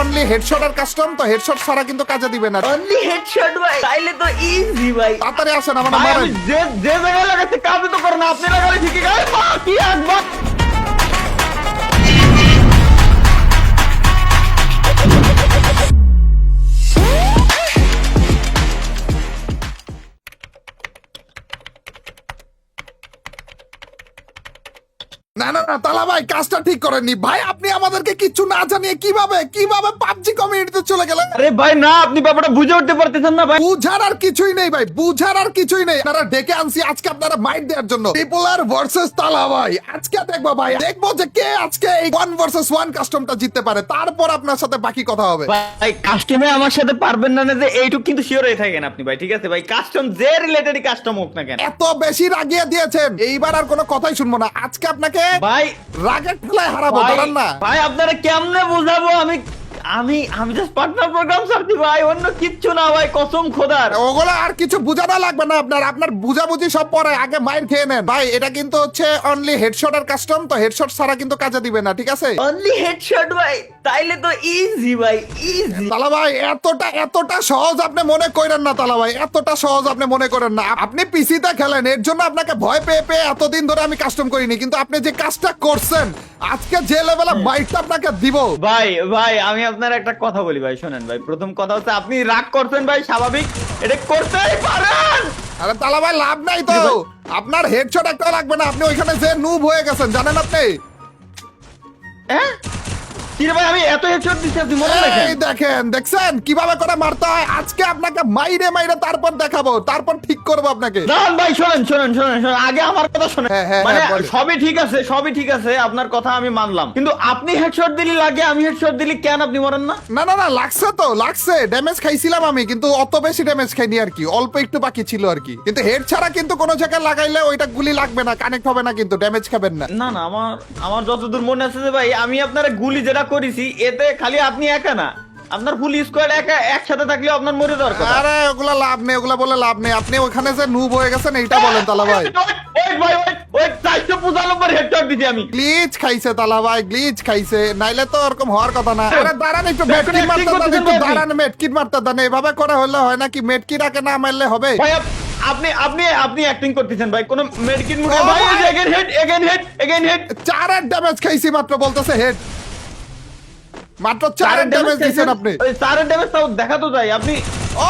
Only headshot আর custom তো headshot ছাড়া কিন্তু কাজে দিবে না। অনলি হেডশট ভাই তাইলে তো ইজি ভাই। তাড়াতাড়ি আসেন আমার মারেন যে যে জায়গায় লাগাতে কাজে তো করেন আপনি লাগালে ঠিকই গায়ে কি একবার না না না তালা ভাই কাজটা ঠিক করেননি। ভাই আপনি আমাদেরকে কিচ্ছু না জানিয়ে কীভাবে কীভাবে পাবজি কমিউনিটিতে চলে গেলেন? আরে ভাই না আপনি ব্যাপারটা বুঝে উঠতে পারতেছেন না ভাই। বুঝার আর কিছুই নেই ভাই বুঝার আর কিছুই নেই। আপনারা ডেকে আনছি আজকে আপনারা মাইন্ড দেওয়ার জন্য। ভার্সেস তালা ভাই আজকে দেখব ভাই দেখব যে কে আজকে এই ওয়ান ভার্সেস ওয়ান কাস্টমটা জিততে পারে। তারপর আপনার সাথে বাকি কথা হবে। ভাই কাস্টমে আমার সাথে পারবেন না না যে এইটুক কিন্তু শিওর হয়ে থাকেন আপনি ভাই ঠিক আছে? ভাই কাস্টম যে রিলেটেড কাস্টম হোক না কেন। এত বেশি রাগিয়ে দিয়েছেন। এইবার আর কোনো কথাই শুনব না। আজকে আপনাকে ভাই রাগের ঠেলায় হারাবো না। ভাই আপনারা কেমনে বুঝাবো? আমি আমি আমি জাস্ট পার্টনার প্রোগ্রাম ভাই অন্য কিচ্ছু না ভাই কসম খোদার। ওগুলো আর কিছু বুঝানো লাগবে না আপনার আপনার বুঝাবুঝি সব পরে আগে মাইর খেয়ে নেন। ভাই এটা কিন্তু হচ্ছে অনলি হেডশট আর কাস্টম তো হেডশট ছাড়া কিন্তু কাজে দিবে না ঠিক আছে? অনলি হেডশট ভাই তাইলে তো ইজি ভাই ইজি তালা ভাই এতটা এতটা সহজ আপনি মনে করেন না তালা ভাই এতটা সহজ আপনি মনে করেন না। আপনি পিসিতে খেলেন এর জন্য আপনাকে ভয় পেয়ে পেয়ে এতদিন ধরে আমি কাস্টম করিনি কিন্তু আপনি যে কাজটা করছেন আজকে যে লেভেলে মাইকটা আপনাকে দিব। ভাই ভাই আমি আপনার একটা কথা বলি ভাই শোনেন ভাই। প্রথম কথা হচ্ছে আপনি রাগ করছেন ভাই স্বাভাবিক। এটা করতেই পারেন! আরে তালা ভাই লাভ নাই তো। আপনার হেডশট একটা লাগবে না আপনি ওইখানে যে নুব হয়ে গেছেন জানেন আপনি? হ্যাঁ? ভাই আমি এত হেডশট দিচ্ছি আপনি মনে এই দেখেন দেখছেন? কীভাবে করে মারতে হয়? আজকে আপনাকে মাইরে মাইরে তারপর দেখাবো তারপর ঠিক করব আপনাকে। দাঁড়ান ভাই শোনেন শোনেন শোনেন শোনেন আগে আমার কথা শোনেন। মানে সবই ঠিক আছে সবই ঠিক আছে আপনার কথা আমি মানলাম। কিন্তু আপনি হেডশট দিলি লাগে আমি হেডশট দিলি কেন? আপনি মরেন না? না না না লাগছে তো লাগছে। ড্যামেজ খাইছিলাম আমি কিন্তু অত বেশি ড্যামেজ খাইনি আর কি অল্প একটু বাকি ছিল আর কি। কিন্তু হেড ছাড়া কিন্তু কোনো জায়গায় লাগাইলে ওইটা গুলি লাগবে না কানেক্ট হবে না কিন্তু ড্যামেজ খাবেন না। না না আমার আমার যতদূর মনে আছে যে ভাই আমি আপনার গুলি যেটা করেছি এতে খালি আপনি একা না। আপনার ফুল স্কোয়াড একা একসাথে থাকলেও আপনার মরে যাওয়ার কথা। আরে ওগুলা লাভ নেই ওগুলা বলে লাভ নেই। আপনি ওখানে যে নুব হয়ে গেছেন এইটা বলেন তালা ভাই। ভাই পঁচানব্বই হেডশট দিছি আমি। গ্লিচ খাইছে তালা ভাই গ্লিচ খাইছে। নাইলে তো ওরকম হওয়ার কথা না। আরে দাঁড়ান একটু মেটকিট মারতে একটু দাঁড়ান মেটকিট মারতে এভাবে করে হলে হয় না কি? মেটকিট আগে না মারলে হবে? ভাই আপনি আপনি আপনি অ্যাক্টিং করতেছেন ভাই। কোন মেডিকেট ভাই! Again head again head again head চারের ড্যামেজ খাইছি মাত্র বলতেছে হেড মাত্র চারের ড্যামেজ দিয়েছেন আপনি। ওই চারের ড্যামেজ তাও দেখা তো যায় আপনি ও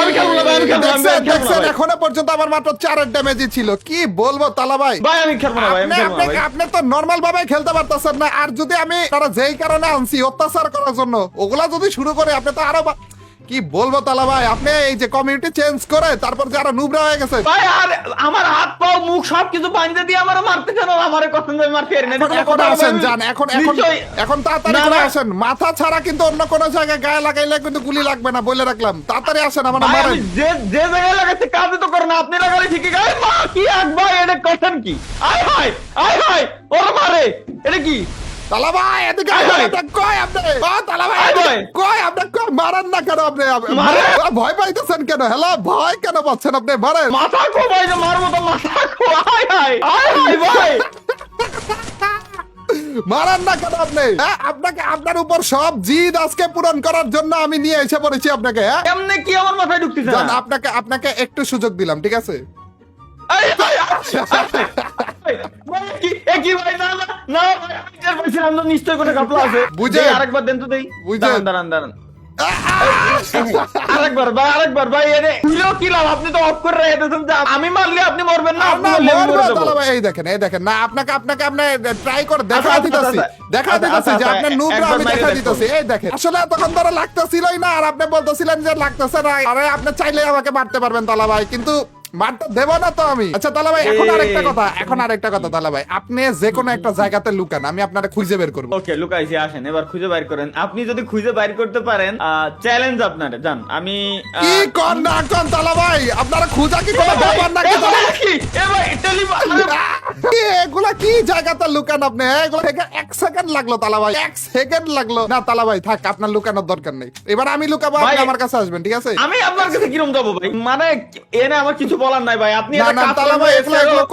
আমি খেলব ভাই, আমি খেলব দেখছেন। এখনও পর্যন্ত আমার মাত্র চারের ড্যামেজই ছিল। কি বলব তালা ভাই? ভাই আমি খেলব না ভাই আমি আপনি খেলব না আপনি তো নরমাল ভাবে খেলতে পারতেছেন না। আর যদি আমি তারা যেই কারণে আনছি অত্যাচার করার জন্য ওগুলা যদি শুরু করে আপনি তো আরও কি বলব তালা ভাই? আপনি এই যে কমিউনিটি চেঞ্জ করে তারপর যে আরও নুবরা হয়ে গেছে। ভাই আর আমার হাত পাও মুখ সব কিছু বাঁধতে দিয়ে আমার মারতে কেন? আমার কথা আমি মারতে পারি না এখন আসেন যান এখন এখন এখন তাড়াতাড়ি করে আসেন। মাথা ছাড়া কিন্তু অন্য কোনো জায়গায় গায়ে লাগাইলে কিন্তু গুলি লাগবে না বলে রাখলাম। তাড়াতাড়ি আসেন আমার মারেন। আমি যে যে জায়গায় লাগাচ্ছি কাজে তো করে না আপনি লাগালে ঠিকই গায়ে। মা কি এক ভাই এটা কথা কি? আয় ভাই আয় ভাই ওর মারে এটা কি? তালা ভাই এদিকে আয় ভাই। এটা কয় আপনি? ও তালা ভাই আয় এদিকে ভাই। কয় আপনি? কয় মারান না কেন আপনি? ভয় পাইতেছেন কেন? হ্যালো ভয় কেন পাচ্ছেন আপনি? মারেন। মাথা খো ভাই মারবো তো মাথা খো আয় হায় আয় ভাই মারান না কেন আপনি? হ্যাঁ, আপনাকে আপনার উপর সব জিদ আজকে পূরণ করার জন্য আমি নিয়ে এসে পড়েছি আপনাকে হ্যাঁ? এমনি কি আমার মাথায় ঢুকতেছে? আপনাকে আপনাকে একটু সুযোগ দিলাম ঠিক আছে? কি- ভাই? না না না ভাই, আমি টের পাইছিলাম তো নিশ্চয়ই কোনো ঘটনা আছে। বুঝে। আরেকবার দেন তো দেই। বুঝে। দাঁড়ান দাঁড়ান দাঁড়ান। আরেকবার ভাই আরেকবার ভাই এনে খুলেও কি লাভ? আপনি তো অফ করে রেখেছেন যে আমি মারলে আপনি মরবেন না আপনি মারলে আমি মরে যাব। ভাই, এই দেখেন এই দেখেন না আপনাকে আপনাকে আপনি ট্রাই করে দেখা দিতেছি দেখা দিতেছি যে আপনার নুবরা আমি দেখা দিতেছি এই দেখেন। আসলে তখন ধরে লাগতেছিলই না আর আপনি বলতেছিলেন যে লাগতেছে না আরে আপনি চাইলে আমাকে মারতে পারবেন তালা ভাই কিন্তু মারতে দেব না তো আমি। আচ্ছা তালা ভাই এখন আরেকটা কথা এখন আরেকটা কথা তালা ভাই আপনি যে কোনো একটা জায়গাতে লুকান আমি আপনারে খুঁজে বের করব। ওকে লুকাইছি আসেন এবার খুঁজে করেন। আপনি যদি খুঁজে করতে পারেন চ্যালেঞ্জ আপনারে জান আমি কি কর না তালা ভাই আপনারা খুঁজা কি কোনো ব্যাপার তালা? কি? এ ভাই, এগুলা কি জায়গাতে লুকান আপনি হ্যাঁ? এগুলো থেকে এক সেকেন্ড লাগল তালা ভাই এক সেকেন্ড লাগল। না তালা ভাই থাক আপনার লুকানোর দরকার নেই। এবার আমি লুকাবো আপনি আমার কাছে আসবেন ঠিক আছে? আমি আপনার কাছে কিরম যাব ভাই? মানে এনে আমার কিছু বলার নাই ভাই। আপনি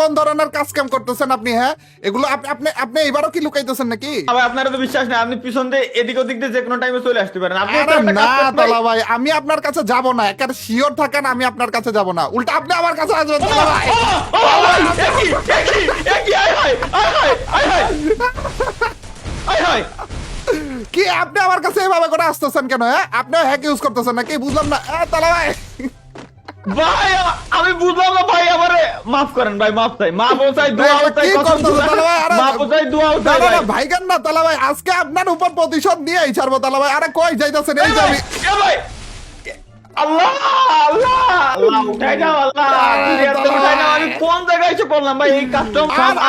কোন ধরনের কাজ কাম করতেছেন আপনি হ্যাঁ? এগুলো আপনি আপনি আপনি এবারও কি লুকাইতেছেন নাকি? ভাই আপনার তো বিশ্বাস নেই। আপনি পিছন দিয়ে এদিক ওদিক দিয়ে যে কোনো টাইমে চলে আসতে পারেন। আপনি না তালা ভাই আমি আপনার কাছে যাব না। একার শিওর থাকেন আমি আপনার কাছে যাব না। উল্টা আপনি আমার কাছে আসবেন তালা ভাই। কি আপনি আমার কাছে এভাবে করে আসতেছেন কেন হ্যাঁ? আপনিও হ্যাক ইউজ করতেছেন নাকি? বুঝলাম না। তালা ভাই। ভাই আমি বুঝলাম না ভাই আমারে মাফ করেন ভাই মাফ চাই। মাফ চাই দোয়া চাই মাফ চাই দোয়া চাই ভাই। না না তালা ভাই? আজকে আপনার উপর প্রতিশোধ নিয়ে ছাড়বো তালা ভাই। আরে কই যাইতেছেন? এই এ যে ভাই, আমি এ ভাই। আল্লাহ আল্লাহ। আল্লাহ উঠাই নাও আল্লাহ। আপনি এত আল্লাহ। উঠাই নাও আমি কোন জায়গায় এসে পড়লাম ভাই? এই কাজটা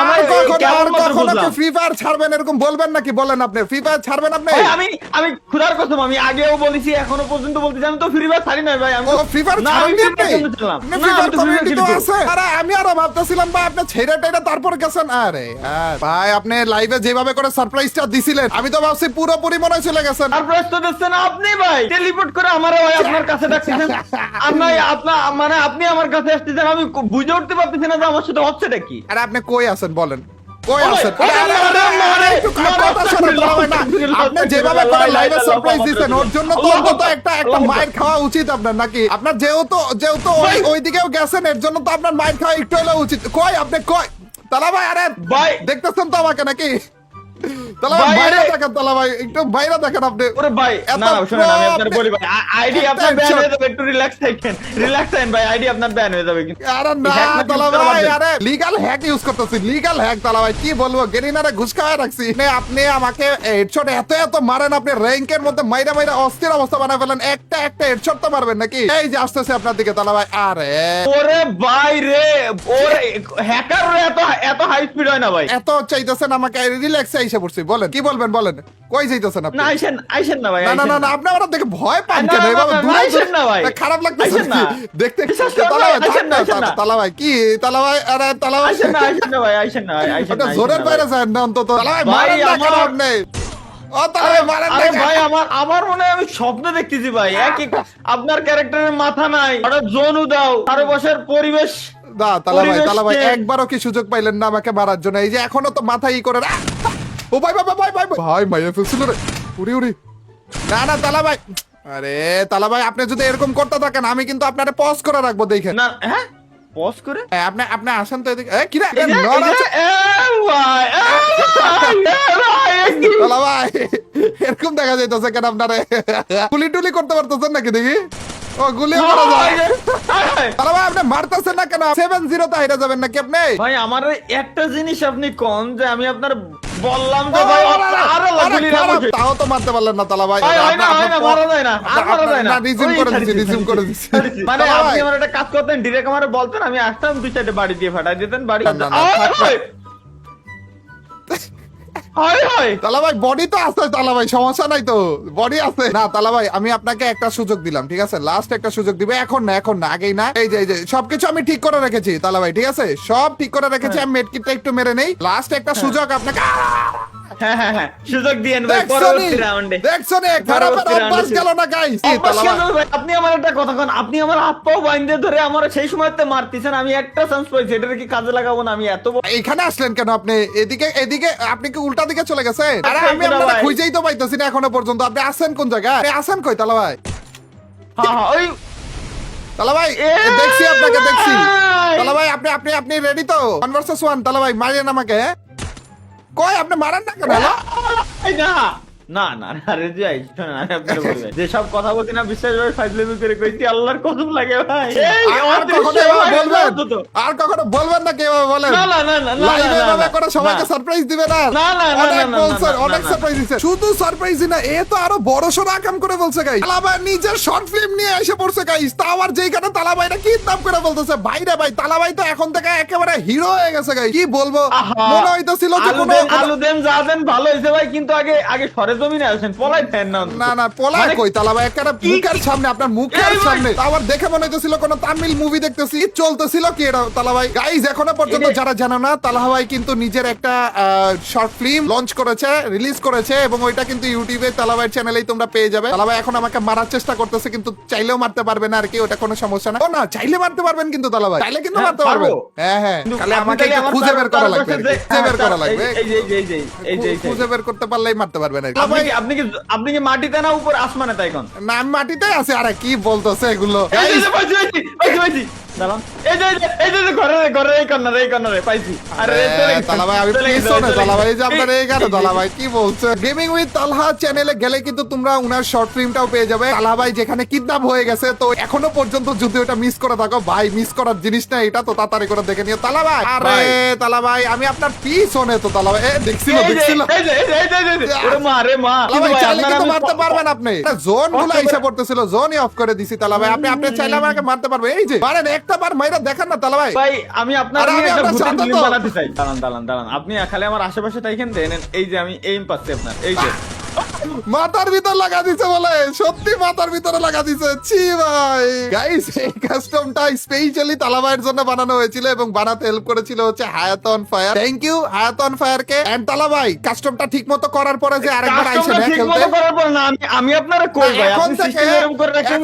আমার আর আর মতো কখনো ফ্রি ফায়ার ছাড়বেন এরকম বলবেন নাকি? বলেন আপনি ফ্রি ফায়ার ছাড়বেন আপনি? আমি আমি খুদার কসম আমি আগেও বলেছি এখনও পর্যন্ত বলতেছি। আমি তো ফ্রি ফায়ার ছাড়ি নাই ভাই। আমি ফ্রি ফায়ার না, আমি ছাড়েননি free আপনি? fire খেলতে ছিলাম। আপনি না, ফ্রি ফায়ার তো free fire কমিউনিটি তো আছে। আরে আমি আরও ভাবতেছিলাম ভাই আপনি ছেড়ে টেড়ে তারপর গেছেন। আরে ভাই আপনি লাইভে যেভাবে করে সারপ্রাইজটা দিছিলেন আমি তো ভাবছি পুরোপুরি মনে চলে গেছেন। সারপ্রাইজ তো দিচ্ছেন আপনি ভাই। টেলিপোর্ট করে আমারে ভাই আপনার কাছে ডাকতেছেন? আপনার আপনার মানে আপনি আমার কাছে আসতেছেন আমি বুঝে উঠতে পারতেছি না যে আমার সাথে হচ্ছেটা কি। আরে আপনি কই আছেন বলেন? কই আছেন। আপনি যেভাবে করে লাইভে সারপ্রাইজ ওর জন্য তো অন্তত একটা একটা খাওয়া উচিত আপনার নাকি? আপনার যেহেতু যেহেতু ওই গেছেন এর জন্য তো আপনার খাওয়া একটু হলেও উচিত। কই আপনি কই? তালা ভাই আরে ভাই। দেখতেছেন তো আমাকে নাকি? আপনি। আমাকে হেডশট এত এত মারেন আপনি র্যাঙ্কের মধ্যে মাইরা মাইরা অস্থির অবস্থা বানায় ফেলেন একটা একটা হেডশট তো মারবেন নাকি? এই যে আসতেছে আপনার দিকে তালা ভাই আরে। ওরে ভাই রে ওরে হ্যাকার এত এত হাই স্পিড হয় না ভাই। এত চাইতেছেন আমাকে রিল্যাক্সে এসে পড়ছি বলেন। কি বলবেন বলেন? কই যাইতেছেন আপনি? না ভাই না না না আপনি আমার ভয় পান কেন? এভাবে দূরে না ভাই। খারাপ লাগতেছে না। দেখতে তালা না। তালা ভাই কি তালা ভাই আরে তালা ভাই না না ভাই না না, জোরের বাইরে যান না অন্তত। তালা ভাই মারেন না কেন আপনি আমার মনে আমি স্বপ্ন দেখতেছি ভাই। আপনার ক্যারেক্টারের মাথা নাই। জোন আরও পরিবেশ না তালা ভাই তালা ভাই একবারও কি সুযোগ পাইলেন না আমাকে মারার জন্য? এই যে এখনও তো মাথায় ই করে! ও ভাই ভাই ভাই ভাই ভাই। ভাই মাইয়া ফেলছিল রে। উড়ি উড়ি। না না তালা ভাই আরে তালা ভাই আপনি যদি এরকম করতে থাকেন আমি কিন্তু আপনারে পজ করে রাখব দেখেন। না হ্যাঁ? পজ করে? হ্যাঁ, আপনি আপনি আসেন তো এদিকে। এ, কি রে। তালা ভাই এরকম দেখা যাইতেছে কেন আপনারে? গুলি টুলি করতে পারতেছেন নাকি দেখি? ও গুলি করা যায়। তালা ভাই আপনি মারতেছেন না কেন? সেভেন জিরো তে হাইরা যাবেন নাকি আপনি? ভাই আমার একটা জিনিস আপনি কম যে আমি আপনার বললাম তো ভাই আরে, আরে, আরও আরে, গুলি না মুখে। তাও তো মারতে পারলেন না তালা ভাই হয় না, হয় না, মারা যায় না, আর মারা যায় না। রিজিম করে দিছি, রিজিম করে দিছি। মানে আপনি আমার একটা কাজ করতেন ডিরেক্ট আমারে বলতেন আমি আসতাম দুই চারটে বাড়ি দিয়ে ফাটাই দিতেন বাড়ি হায়। হায়, হায়। তালা ভাই বডি তো আছে তালা ভাই সমস্যা নাই তো বডি আছে না তালা ভাই আমি আপনাকে একটা সুযোগ দিলাম ঠিক আছে লাস্ট একটা সুযোগ দিবে এখন না এখন না আগেই না এই যে এই যে সবকিছু আমি ঠিক করে রেখেছি তালা ভাই ঠিক আছে সব ঠিক করে রেখেছি হ্যাঁ। আমি মেডকিটটা একটু মেরে নেই লাস্ট একটা সুযোগ আপনাকে হ্যাঁ হ্যাঁ হ্যাঁ। সুযোগ দিয়েন ভাই পরবর্তী রাউন্ডে দেখছনি অভ্যাস গেল না গাইস আপনি আমার একটা কথা কন আপনি আমার হাত পাও বাইন্ধে ধরে আমার সেই সময়তে মারতেছেন আমি একটা চান্স পাইছি কি কাজে লাগাবো না আমি এত এখানে আসলেন কেন আপনি? এদিকে এদিকে আপনি কি উল্টা দিকে চলে গেছেন? আরে আচ্ছা, আমি আপনাকে খুঁজেই তো পাইতেছি না এখনও পর্যন্ত। আপনি আছেন কোন জায়গায়? আপনি আছেন কই তালা ভাই? হ্যাঁ হ্যাঁ ওই তালা ভাই দেখছি আপনাকে দেখছি। তালা ভাই আপনি আপনি আপনি রেডি তো? ওয়ান ভার্সেস ওয়ান তালা ভাই মারেন আমাকে হ্যাঁ? কই আপনি মারেন না কেন? না। না না না রে শোনেন আমি ভাই, যেসব কথা বলছি না বিশ্বাস ফাইভ লেভেল করে কইছি আল্লাহর কসম লাগে ভাই আর- কখনো বলবেন। আর কখনো বলবেন না কেউ বলেন না, না, না, না, লাইভে এভাবে করে সবাইকে সারপ্রাইজ দিবে না না, না, না, অনেক না, না, বলছে না, না, অনেক সারপ্রাইজ দিছে শুধু সারপ্রাইজই না এ তো আরও বড় সড় আকাম করে বলছে গাই তালাবাই নিজের শর্ট ফিল্ম নিয়ে এসে পড়ছে গাইস তা আবার যেইখানে তালাবাইটা কি নাম করে বলতেছে ভাইরে ভাই তালা তালাবাই তো এখন থেকে একেবারে হিরো হয়ে গেছে গাই কি বলব মনে হইতেছিল যে কোনো আলু দেন যা দেন ভালো হয়েছে ভাই কিন্তু আগে আগে সরে জমিনে আছেন পলাই ফ্যান না না না পলায় মানে কই? তালা ভাই একটা মুখের সামনে আপনার মুখের সামনে। আবার দেখে মনে হইতেছিল কোন তামিল মুভি দেখতেছি চলতেছিল কি এটা? তালা ভাই গাইজ এখনও পর্যন্ত যারা জানো না তালা ভাই কিন্তু নিজের একটা শর্ট ফিল্ম লঞ্চ করেছে রিলিজ করেছে এবং ওইটা কিন্তু ইউটিউবে তালা ভাইয়ের চ্যানেলেই তোমরা পেয়ে যাবে। তালা ভাই এখন আমাকে মারার চেষ্টা করতেছে কিন্তু চাইলেও মারতে পারবে না আর কি ওটা কোনো সমস্যা না। ও না চাইলে মারতে পারবেন কিন্তু তালা ভাই। চাইলে কিন্তু হ্যাঁ, মারতে পারবেন। পারব। হ্যাঁ হ্যাঁ। আপনি আমাকে তাহলে খুঁজে বের করা লাগবে খুঁজে বের করা লাগবে এই- এই যে- এই যে- এই যে- এই যে- এই যে- খুঁজে বের করতে পারলেই মারতে পারবেন কি। আপনি ভাই, কি- আপনি কি আপনি কি মাটিতে না উপর আসমানে তাই কোন না আমি মাটিতে আছে আরে কি বলতেছে এগুলো এই যে- এই Guys, যে পাইছি, পাইছি, পাইছি, পাইছি। দাঁড়ান। এই যে- এই যে- এই যে যে ঘরের ঘরের এই কর্নারে এই কর্নারে পাইছি আরে আরে, চলে গেছে, তালা ভাই আমি পিছনে তালা ভাই যে আপনার এই গানে তালা ভাই কি বলছে গেমিং উইথ তালহা চ্যানেলে গেলে কিন্তু তোমরা উনার শর্ট ফিল্মটাও পেয়ে যাবে তালা ভাই যেখানে কিডন্যাপ হয়ে গেছে তো এখনও পর্যন্ত যদি ওটা মিস করে থাকো ভাই মিস করার জিনিস না এটা তো তাড়াতাড়ি করে দেখে নিও তালা ভাই আরে তালা ভাই আমি আপনার পিছনে তো তালা ভাই দেখছিল দেখছিল এই এই যে- এই যে- এই যে- ওরে মা, রে মারতে পারবেন আপনি। জোনগুলো হিসা পড়তেছিল জোনই অফ করে দিছি তালা ভাই আপনি আপনি চাইলে আমাকে মারতে পারবে এই যে মারেন একটা বার মাইরা দেখেন না তালা ভাই ভাই আমি আপনার। বানাতে চাই। দাঁড়ান দাঁড়ান দাঁড়ান। আপনি খালি আমার আশেপাশে তাই দেন এই যে আমি এইম পাচ্ছি আপনার। এই যে। মাথার ভিতর লাগা দিছে বলে। সত্যি মাথার ভিতরে লাগা দিছে। ছি ভাই। গাইস এই কাস্টমটা স্পেশালি তালাবাইয়ের জন্য বানানো হয়েছিল এবং বানাতে হেল্প করেছিল হচ্ছে Hayat on fire thank you Hayat on fire K and তালাবাই কাস্টমটা ঠিক মতো করার পরে যে আরেকবার আইছে না খেলতে? মতো করার পর না আমি আমি আপনারে কই ভাই? এখন আপনি থেকে- সিস্টেম এরকম করে রাখেন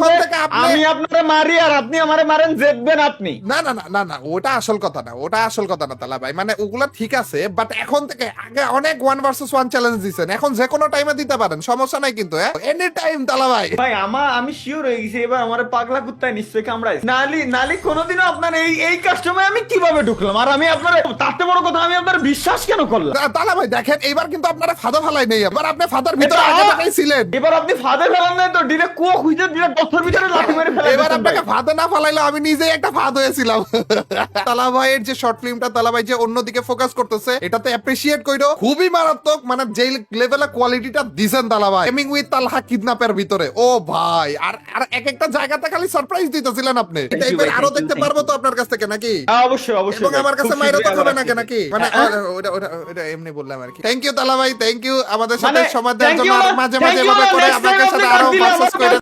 আমি আপনারে মারি আর আপনি আমারে মারেন জেতবেন আপনি। না না না না ওটা আসল কথা না ওটা আসল কথা না তালা ভাই। মানে ওগুলা ঠিক আছে বাট এখন থেকে আগে অনেক ওয়ান ভার্সেস ওয়ান চ্যালেঞ্জ দিছেন। এখন যে কোনো টাইমে দিতে পারেন। সমস্যা নাই কিন্তু হ্যাঁ? এনি টাইম তালা ভাই। ভাই আমার আমি শিওর হয়ে গেছি এবার আমার পাগলা কুত্তায় নিশ্চয়ই নালি নালি কোনোদিনও আপনার এই এই কাস্টমে আমি কীভাবে ঢুকলাম? আর আমি আপনার তাতে বড় কথা আমি আপনার বিশ্বাস কেন করলাম? তালা ভাই দেখেন এইবার কিন্তু আপনারা ফাদা ফালাই নেই। এবার আপনি ফাদার ভিতরে আগে থেকেই ছিলেন। এবার আপনি ফাঁদে ফেলান নাই তো কুয়া খুঁজে গথর ভিতরে লাঠি মেরে ফেলা এবার আপনাকে ফাদে না ফালাইলে আমি নিজেই একটা ফাদ হয়েছিলাম। তালা ভাইয়ের যে শর্ট ফিল্মটা তালা ভাই যে অন্যদিকে ফোকাস করতেছে এটাতে অ্যাপ্রিসিয়েট কইরো খুবই মারাত্মক মানে যে লেভেলে কোয়ালিটিটা দালা ভাই। গেমিং উইথ তালহা কিডন্যাপের ভিতরে। ও ভাই আর আর এক একটা জায়গাতে খালি সারপ্রাইজ দিতেছিলেন আপনি। টাইপের আরও দেখতে পারব তো আপনার কাছ থেকে নাকি? হ্যাঁ, অবশ্যই অবশ্যই এবং আমার কাছে মাইরা তো খাবে নাকি? নাকি মানে হ্যাঁ? ওটা ওটা ওটা এমনি বললাম আর কি। থ্যাংক ইউ তালা ভাই থ্যাংক ইউ আমাদের সাথে মানে, সময় দেওয়ার জন্য মাঝে মাঝে এভাবে করে আপনাদের সাথে আরও করে